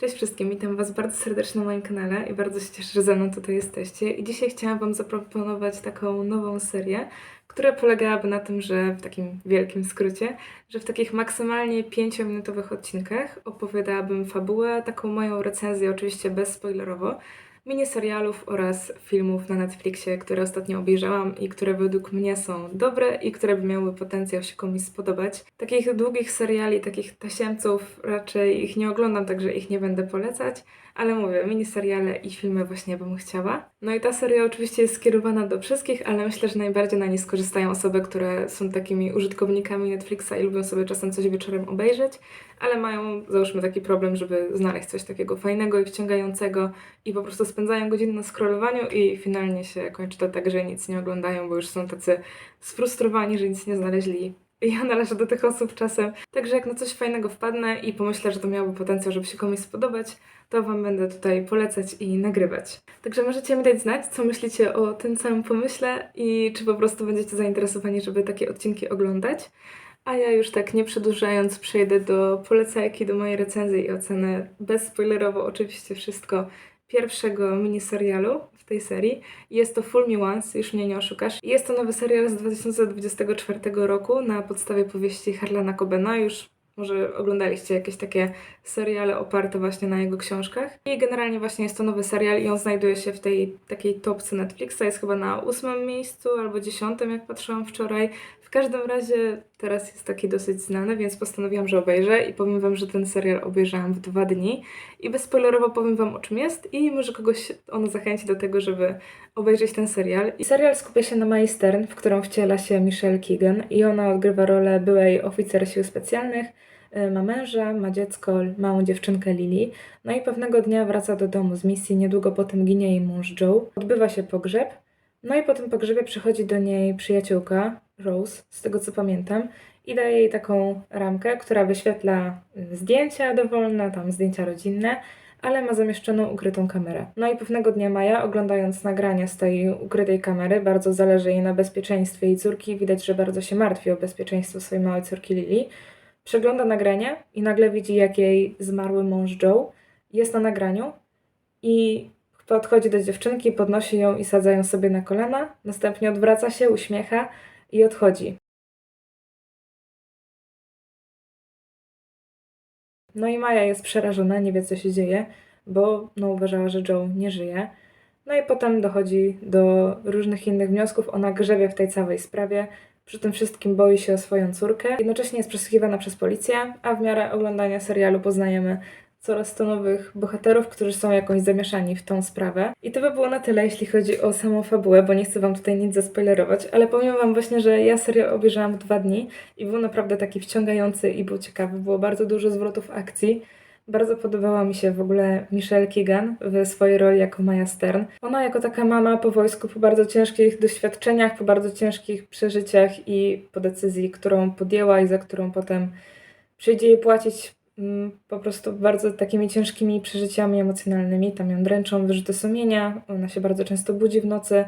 Cześć wszystkim, witam Was bardzo serdecznie na moim kanale i bardzo się cieszę, że ze mną tutaj jesteście. I dzisiaj chciałam Wam zaproponować taką nową serię, która polegałaby na tym, że w takim wielkim skrócie, że w takich maksymalnie 5-minutowych odcinkach opowiadałabym fabułę, taką moją recenzję, oczywiście bezspoilerowo, miniserialów oraz filmów na Netflixie, które ostatnio obejrzałam i które według mnie są dobre i które by miały potencjał się komuś spodobać. Takich długich seriali, takich tasiemców raczej ich nie oglądam, także ich nie będę polecać, ale mówię, miniseriale i filmy właśnie bym chciała. No i ta seria oczywiście jest skierowana do wszystkich, ale myślę, że najbardziej na niej skorzystają osoby, które są takimi użytkownikami Netflixa i lubią sobie czasem coś wieczorem obejrzeć, ale mają załóżmy taki problem, żeby znaleźć coś takiego fajnego i wciągającego i po prostu spędzają godzinę na scrollowaniu i finalnie się kończy to tak, że nic nie oglądają, bo już są tacy sfrustrowani, że nic nie znaleźli. Ja należę do tych osób czasem. Także jak na coś fajnego wpadnę i pomyślę, że to miałoby potencjał, żeby się komuś spodobać, to Wam będę tutaj polecać i nagrywać. Także możecie mi dać znać, co myślicie o tym całym pomyśle i czy po prostu będziecie zainteresowani, żeby takie odcinki oglądać. A ja już tak nie przedłużając przejdę do polecajki, do mojej recenzji i oceny bezspoilerowo oczywiście wszystko pierwszego miniserialu w tej serii. Jest to Full Me już mnie nie oszukasz. Jest to nowy serial z 2024 roku na podstawie powieści Harlana Cobena. Już może oglądaliście jakieś takie seriale oparte właśnie na jego książkach. I generalnie właśnie jest to nowy serial i on znajduje się w tej takiej topce Netflixa. Jest chyba na ósmym miejscu albo dziesiątym, jak patrzyłam wczoraj. W każdym razie teraz jest taki dosyć znany, więc postanowiłam, że obejrzę i powiem Wam, że ten serial obejrzałam w dwa dni. I bezspoilerowo powiem Wam o czym jest i może kogoś on zachęci do tego, żeby obejrzeć ten serial. I serial skupia się na Mai Stern, w którą wciela się Michelle Keegan i ona odgrywa rolę byłej oficer sił specjalnych, ma męża, ma dziecko, małą dziewczynkę Lily. No i pewnego dnia wraca do domu z misji, niedługo potem ginie jej mąż Joe. Odbywa się pogrzeb, no i po tym pogrzebie przychodzi do niej przyjaciółka, Rose, z tego co pamiętam, i daje jej taką ramkę, która wyświetla y, zdjęcia dowolne, tam zdjęcia rodzinne, ale ma zamieszczoną ukrytą kamerę. No i pewnego dnia Maja, oglądając nagrania z tej ukrytej kamery, bardzo zależy jej na bezpieczeństwie jej córki, widać, że bardzo się martwi o bezpieczeństwo swojej małej córki Lily. Przegląda nagranie i nagle widzi, jak jej zmarły mąż Joe jest na nagraniu i podchodzi do dziewczynki, podnosi ją i sadza ją sobie na kolana, następnie odwraca się, uśmiecha i odchodzi. No i Maja jest przerażona, nie wie co się dzieje, bo no, uważała, że Joe nie żyje. No i potem dochodzi do różnych innych wniosków. Ona grzebie w tej całej sprawie. Przy tym wszystkim boi się o swoją córkę. Jednocześnie jest przesłuchiwana przez policję, a w miarę oglądania serialu poznajemy coraz to nowych bohaterów, którzy są jakoś zamieszani w tą sprawę. I to by było na tyle, jeśli chodzi o samą fabułę, bo nie chcę Wam tutaj nic zaspoilerować, ale powiem Wam właśnie, że ja serial obejrzałam w dwa dni i był naprawdę taki wciągający i był ciekawy. Było bardzo dużo zwrotów akcji. Bardzo podobała mi się w ogóle Michelle Keegan w swojej roli jako Maja Stern. Ona jako taka mama po wojsku, po bardzo ciężkich doświadczeniach, po bardzo ciężkich przeżyciach i po decyzji, którą podjęła i za którą potem przyjdzie jej płacić mm, po prostu bardzo takimi ciężkimi przeżyciami emocjonalnymi. Tam ją dręczą wyrzuty sumienia, ona się bardzo często budzi w nocy.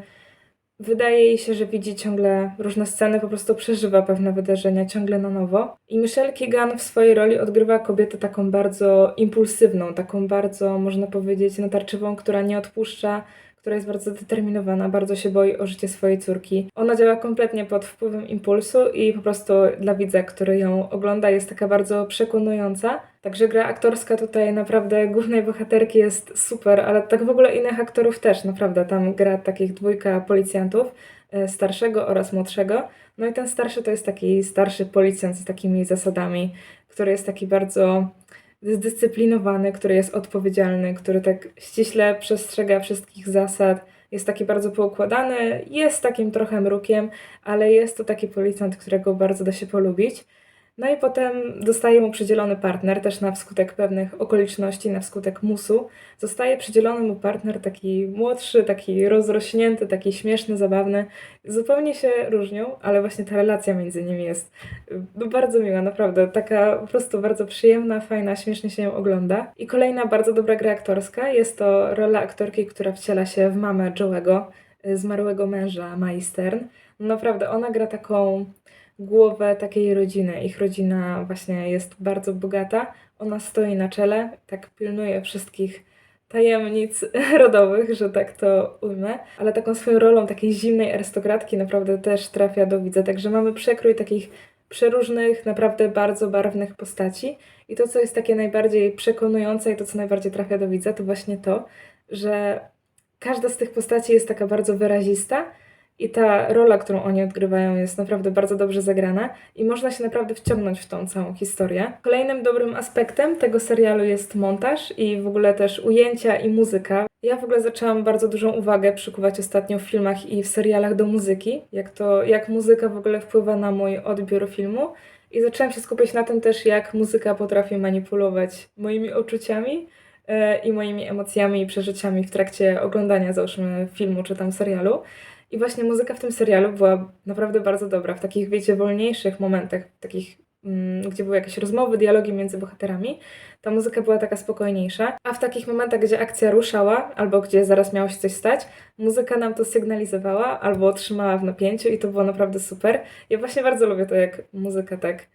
Wydaje jej się, że widzi ciągle różne sceny, po prostu przeżywa pewne wydarzenia ciągle na nowo. I Michelle Keegan w swojej roli odgrywa kobietę taką bardzo impulsywną, taką bardzo, można powiedzieć, natarczywą, która nie odpuszcza, która jest bardzo zdeterminowana, bardzo się boi o życie swojej córki. Ona działa kompletnie pod wpływem impulsu i po prostu dla widza, który ją ogląda, jest taka bardzo przekonująca. Także gra aktorska tutaj naprawdę głównej bohaterki jest super, ale tak w ogóle innych aktorów też, naprawdę. Tam gra takich dwójka policjantów, e, starszego oraz młodszego. No i ten starszy to jest taki starszy policjant z takimi zasadami, który jest taki bardzo zdyscyplinowany, który jest odpowiedzialny, który tak ściśle przestrzega wszystkich zasad, jest taki bardzo poukładany, jest takim trochę mrukiem, ale jest to taki policjant, którego bardzo da się polubić. No i potem zostaje mu przydzielony partner, też na wskutek pewnych okoliczności, na wskutek musu. Zostaje przydzielony mu partner taki młodszy, taki rozrośnięty, taki śmieszny, zabawny. Zupełnie się różnią, ale właśnie ta relacja między nimi jest y, bardzo miła, naprawdę. Taka po prostu bardzo przyjemna, fajna, śmiesznie się ją ogląda. I kolejna bardzo dobra gra aktorska jest to rola aktorki, która wciela się w mamę Joe'ego, y, zmarłego męża Mai Stern. Naprawdę, ona gra taką głowę takiej rodziny. Ich rodzina właśnie jest bardzo bogata. ona stoi na czele, tak pilnuje wszystkich tajemnic rodowych, że tak to ujmę, ale taką swoją rolą takiej zimnej arystokratki naprawdę też trafia do widza, także mamy przekrój takich przeróżnych, naprawdę bardzo barwnych postaci i to, co jest takie najbardziej przekonujące i to, co najbardziej trafia do widza, to właśnie to, że każda z tych postaci jest taka bardzo wyrazista i ta rola, którą oni odgrywają, jest naprawdę bardzo dobrze zagrana i można się naprawdę wciągnąć w tą całą historię. Kolejnym dobrym aspektem tego serialu jest montaż i w ogóle też ujęcia i muzyka. Ja w ogóle zaczęłam bardzo dużą uwagę przykuwać ostatnio w filmach i w serialach do muzyki, jak to, jak muzyka w ogóle wpływa na mój odbiór filmu. I zaczęłam się skupiać na tym też, jak muzyka potrafi manipulować moimi uczuciami e, i moimi emocjami i przeżyciami w trakcie oglądania, załóżmy, filmu czy tam serialu. I właśnie muzyka w tym serialu była naprawdę bardzo dobra. W takich, wiecie, wolniejszych momentach, takich, mm, gdzie były jakieś rozmowy, dialogi między bohaterami, ta muzyka była taka spokojniejsza. A w takich momentach, gdzie akcja ruszała, albo gdzie zaraz miało się coś stać, muzyka nam to sygnalizowała, albo trzymała w napięciu i to było naprawdę super. Ja właśnie bardzo lubię to, jak muzyka tak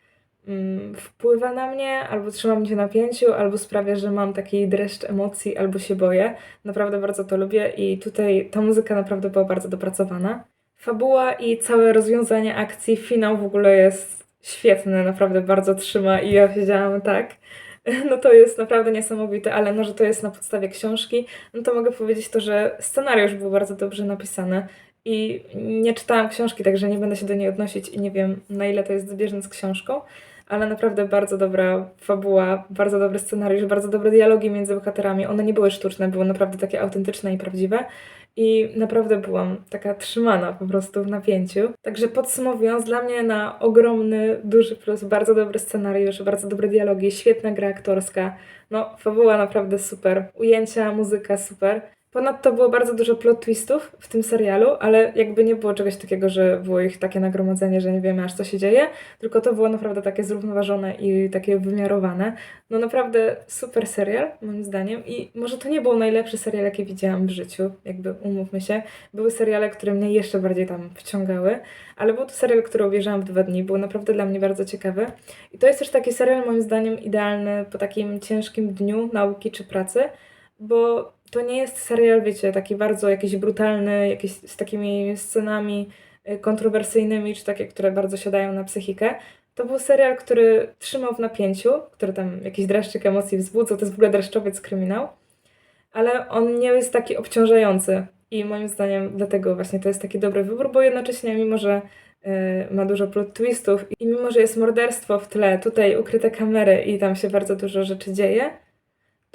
wpływa na mnie, albo trzyma mnie w napięciu, albo sprawia, że mam taki dreszcz emocji, albo się boję. Naprawdę bardzo to lubię i tutaj ta muzyka naprawdę była bardzo dopracowana. Fabuła i całe rozwiązanie akcji, finał w ogóle jest świetny, naprawdę bardzo trzyma i ja siedziałam tak. No to jest naprawdę niesamowite, ale no, że to jest na podstawie książki, no to mogę powiedzieć to, że scenariusz był bardzo dobrze napisany i nie czytałam książki, także nie będę się do niej odnosić i nie wiem na ile to jest zbieżne z książką, ale naprawdę bardzo dobra fabuła, bardzo dobry scenariusz, bardzo dobre dialogi między bohaterami. One nie były sztuczne, były naprawdę takie autentyczne i prawdziwe. I naprawdę byłam taka trzymana po prostu w napięciu. Także podsumowując, dla mnie na ogromny, duży plus, bardzo dobry scenariusz, bardzo dobre dialogi, świetna gra aktorska. No, fabuła naprawdę super. Ujęcia, muzyka super. Ponadto było bardzo dużo plot twistów w tym serialu, ale jakby nie było czegoś takiego, że było ich takie nagromadzenie, że nie wiemy aż co się dzieje, tylko to było naprawdę takie zrównoważone i takie wymiarowane. No naprawdę super serial, moim zdaniem. I może to nie był najlepszy serial, jaki widziałam w życiu, jakby umówmy się. Były seriale, które mnie jeszcze bardziej tam wciągały, ale był to serial, który obejrzałam w dwa dni, był naprawdę dla mnie bardzo ciekawy. I to jest też taki serial, moim zdaniem, idealny po takim ciężkim dniu nauki czy pracy, bo to nie jest serial, wiecie, taki bardzo jakiś brutalny, jakiś z takimi scenami y, kontrowersyjnymi, czy takie, które bardzo siadają na psychikę. To był serial, który trzymał w napięciu, który tam jakiś dreszczyk emocji wzbudzał, to jest w ogóle dreszczowiec kryminał, ale on nie jest taki obciążający. I moim zdaniem dlatego właśnie to jest taki dobry wybór, bo jednocześnie mimo, że y, ma dużo plot twistów i mimo, że jest morderstwo w tle, tutaj ukryte kamery i tam się bardzo dużo rzeczy dzieje,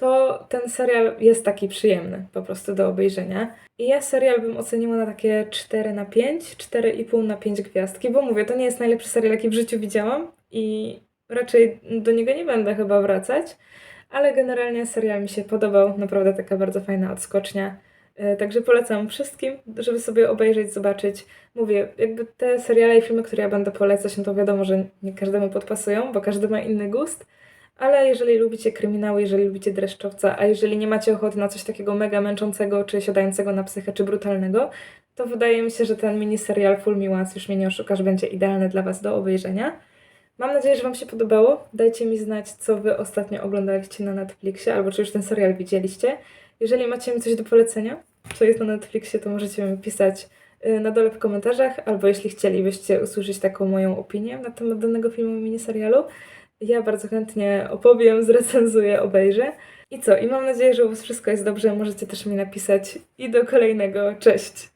to ten serial jest taki przyjemny po prostu do obejrzenia. I ja serial bym oceniła na takie 4 na 5, 4,5 na 5 gwiazdki, bo mówię, to nie jest najlepszy serial, jaki w życiu widziałam i raczej do niego nie będę chyba wracać, ale generalnie serial mi się podobał, naprawdę taka bardzo fajna odskocznia. E, Także polecam wszystkim, żeby sobie obejrzeć, zobaczyć. Mówię, jakby te seriale i filmy, które ja będę polecać, no to wiadomo, że nie każdemu podpasują, bo każdy ma inny gust. Ale jeżeli lubicie kryminały, jeżeli lubicie dreszczowca, a jeżeli nie macie ochoty na coś takiego mega męczącego, czy siadającego na psychę, czy brutalnego, to wydaje mi się, że ten miniserial Full Once, już mnie nie oszukasz, będzie idealny dla Was do obejrzenia. Mam nadzieję, że Wam się podobało. Dajcie mi znać, co Wy ostatnio oglądaliście na Netflixie, albo czy już ten serial widzieliście. Jeżeli macie mi coś do polecenia, co jest na Netflixie, to możecie mi pisać y, na dole w komentarzach, albo jeśli chcielibyście usłyszeć taką moją opinię na temat danego filmu miniserialu, ja bardzo chętnie opowiem, zrecenzuję, obejrzę. I co? I mam nadzieję, że u Was wszystko jest dobrze. Możecie też mi napisać. I do kolejnego. Cześć!